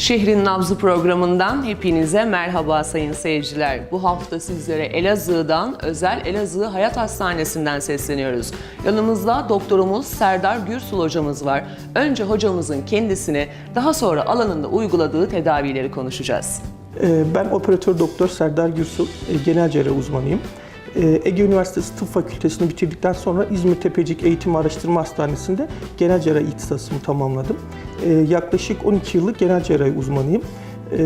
Şehrin Nabzı programından hepinize merhaba sayın seyirciler. Bu hafta sizlere Elazığ'dan özel Elazığ Hayat Hastanesi'nden sesleniyoruz. Yanımızda doktorumuz Serdar Gürsül hocamız var. Önce hocamızın kendisini, daha sonra alanında uyguladığı tedavileri konuşacağız. Ee, Ben operatör doktor Serdar Gürsül, e, genel cerrah uzmanıyım. Ee, Ege Üniversitesi Tıp Fakültesini bitirdikten sonra İzmir Tepecik Eğitim Araştırma Hastanesi'nde genel cerrah ihtisasımı tamamladım. Ee, Yaklaşık 12 yıllık genel cerrahi uzmanıyım.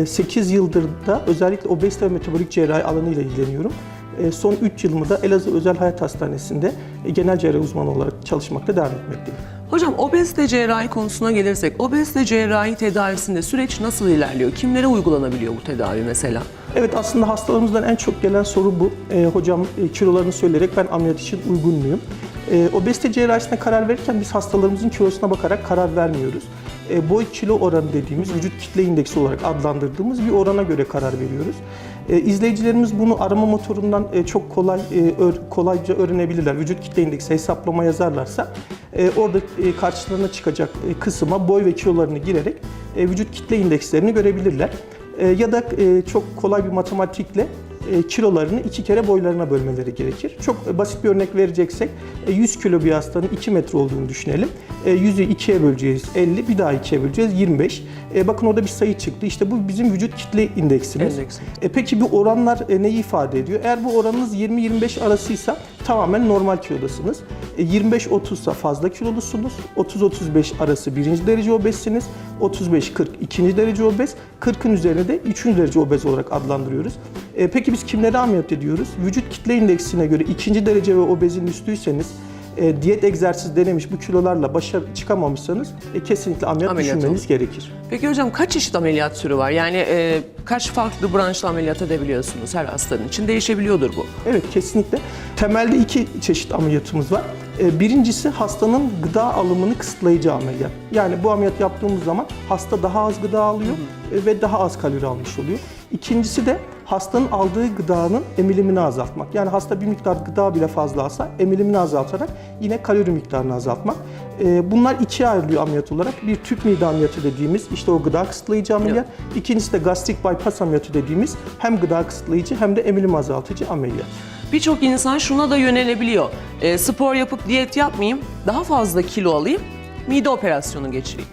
8 yıldır da özellikle obezite ve metabolik cerrahi alanıyla ilgileniyorum. Ee, Son 3 yılımı da Elazığ Özel Hayat Hastanesi'nde e, genel cerrahi uzmanı olarak çalışmakta devam etmekteyim. Hocam obezite cerrahi konusuna gelirsek, obezite cerrahi tedavisinde süreç nasıl ilerliyor? Kimlere uygulanabiliyor bu tedavi mesela? Evet aslında hastalarımızdan en çok gelen soru bu. Ee, hocam e, kilolarını söyleyerek ben ameliyat için uygun muyum? Ee, obezite cerrahisine karar verirken biz hastalarımızın kilosuna bakarak karar vermiyoruz. Ee, boy kilo oranı dediğimiz vücut kitle indeksi olarak adlandırdığımız bir orana göre karar veriyoruz. Ee, izleyicilerimiz bunu arama motorundan e, çok kolay e, ör- kolayca öğrenebilirler. Vücut kitle indeksi hesaplama yazarlarsa e, orada e, karşılarına çıkacak e, kısma boy ve kilolarını girerek e, vücut kitle indekslerini görebilirler. E, ya da e, çok kolay bir matematikle e, kilolarını iki kere boylarına bölmeleri gerekir. Çok basit bir örnek vereceksek e, 100 kilo bir hastanın 2 metre olduğunu düşünelim. E, 100'ü ikiye böleceğiz 50, bir daha ikiye böleceğiz 25. E, bakın orada bir sayı çıktı. İşte bu bizim vücut kitle indeksimiz. Endeksi. E, peki bu oranlar neyi ifade ediyor? Eğer bu oranınız 20-25 arasıysa tamamen normal kilodasınız. E, 25-30 ise fazla kilolusunuz. 30-35 arası birinci derece obezsiniz. 35-40 ikinci derece obez. 40'ın üzerine de üçüncü derece obez olarak adlandırıyoruz. E, peki biz kimleri ameliyat ediyoruz? Vücut kitle indeksine göre ikinci derece ve obezin üstüyseniz e, diyet egzersiz denemiş bu kilolarla başa çıkamamışsanız e, kesinlikle ameliyat, Ameliyat düşünmeniz olur. gerekir. Peki hocam kaç çeşit ameliyat türü var? Yani e, kaç farklı branşla ameliyat edebiliyorsunuz her hastanın için? Değişebiliyordur bu. Evet kesinlikle. Temelde iki çeşit ameliyatımız var. Ee, Birincisi hastanın gıda alımını kısıtlayıcı ameliyat. Yani bu ameliyat yaptığımız zaman hasta daha az gıda alıyor e, ve daha az kalori almış oluyor. İkincisi de hastanın aldığı gıdanın emilimini azaltmak. Yani hasta bir miktar gıda bile fazla alsa emilimini azaltarak yine kalori miktarını azaltmak. Ee, Bunlar ikiye ayrılıyor ameliyat olarak. Bir tüp mide ameliyatı dediğimiz işte o gıda kısıtlayıcı ameliyat. İkincisi de gastrik bypass ameliyatı dediğimiz hem gıda kısıtlayıcı hem de emilim azaltıcı ameliyat. Birçok insan şuna da yönelebiliyor. E, spor yapıp diyet yapmayayım, daha fazla kilo alayım, mide operasyonu geçireyim.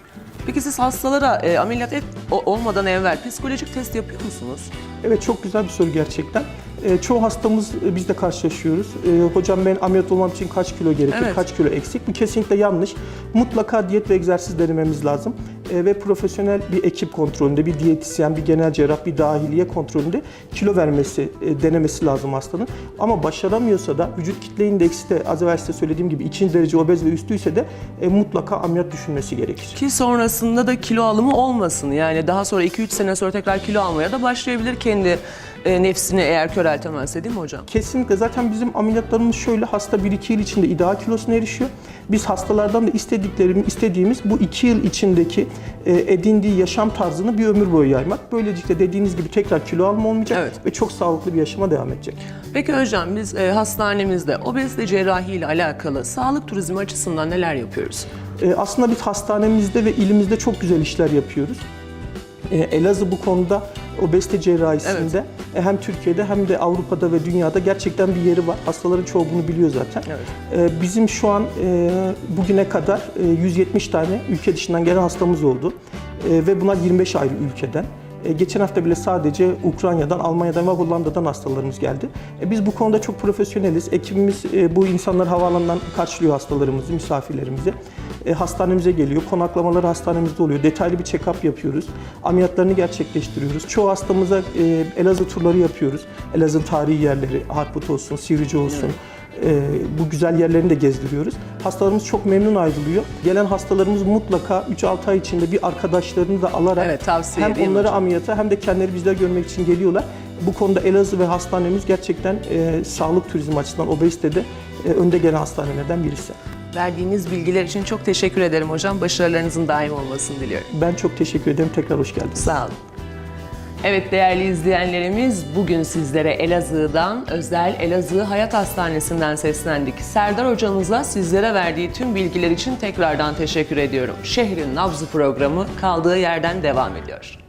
Peki siz hastalara e, ameliyat et, olmadan evvel psikolojik test yapıyor musunuz? Evet çok güzel bir soru gerçekten. Ee, çoğu hastamız e, biz de karşılaşıyoruz. Ee, hocam ben ameliyat olmam için kaç kilo gerekir, Evet. kaç kilo eksik? Bu kesinlikle yanlış. Mutlaka diyet ve egzersiz denememiz lazım. Ee, ve profesyonel bir ekip kontrolünde, bir diyetisyen, bir genel cerrah, bir dahiliye kontrolünde kilo vermesi, e, denemesi lazım hastanın. Ama başaramıyorsa da vücut kitle indeksi de az evvel size söylediğim gibi ikinci derece obez ve üstüyse de e, mutlaka ameliyat düşünmesi gerekir. Ki sonrasında da kilo alımı olmasın. Yani daha sonra 2-3 sene sonra tekrar kilo almaya da başlayabilir kendi e, nefsini eğer köreltemezse değil mi hocam? Kesinlikle zaten bizim ameliyatlarımız şöyle hasta 1-2 yıl içinde ideal kilosuna erişiyor. Biz hastalardan da istediklerimiz, istediğimiz bu 2 yıl içindeki e, edindiği yaşam tarzını bir ömür boyu yaymak. Böylelikle dediğiniz gibi tekrar kilo alma olmayacak Evet. ve çok sağlıklı bir yaşama devam edecek. Peki hocam biz e, hastanemizde obezite cerrahi ile alakalı sağlık turizmi açısından neler yapıyoruz? E, aslında biz hastanemizde ve ilimizde çok güzel işler yapıyoruz. E, Elazığ bu konuda obezite cerrahisinde e, hem Türkiye'de hem de Avrupa'da ve dünyada gerçekten bir yeri var. Hastaların çoğu bunu biliyor zaten. Evet. E, Bizim şu an e, bugüne kadar e, 170 tane ülke dışından gelen hastamız oldu. E, Ve bunlar 25 ayrı ülkeden. Geçen hafta bile sadece Ukrayna'dan, Almanya'dan ve Hollanda'dan hastalarımız geldi. Biz bu konuda çok profesyoneliz. Ekibimiz bu insanları havaalanından karşılıyor hastalarımızı, misafirlerimizi. E, Hastanemize geliyor, konaklamaları hastanemizde oluyor. Detaylı bir check-up yapıyoruz. Ameliyatlarını gerçekleştiriyoruz. Çoğu hastamıza e, Elazığ turları yapıyoruz. Elazığ tarihi yerleri, Harput olsun, Sivrice olsun. E, bu güzel yerlerini de gezdiriyoruz. Hastalarımız çok memnun ayrılıyor. Gelen hastalarımız mutlaka 3-6 ay içinde bir arkadaşlarını da alarak Evet, hem onları hocam. ameliyata hem de kendileri bizler görmek için geliyorlar. Bu konuda Elazığ ve hastanemiz gerçekten e, sağlık turizmi açısından obezitede e, önde gelen hastanelerden birisi. Verdiğiniz bilgiler için çok teşekkür ederim hocam. Başarılarınızın daim olmasını diliyorum. Ben çok teşekkür ederim. Tekrar hoş geldiniz. Sağ olun. Evet değerli izleyenlerimiz bugün sizlere Elazığ'dan özel Elazığ Hayat Hastanesi'nden seslendik. Serdar hocamıza sizlere verdiği tüm bilgiler için tekrardan teşekkür ediyorum. Şehrin Nabzı programı kaldığı yerden devam ediyor.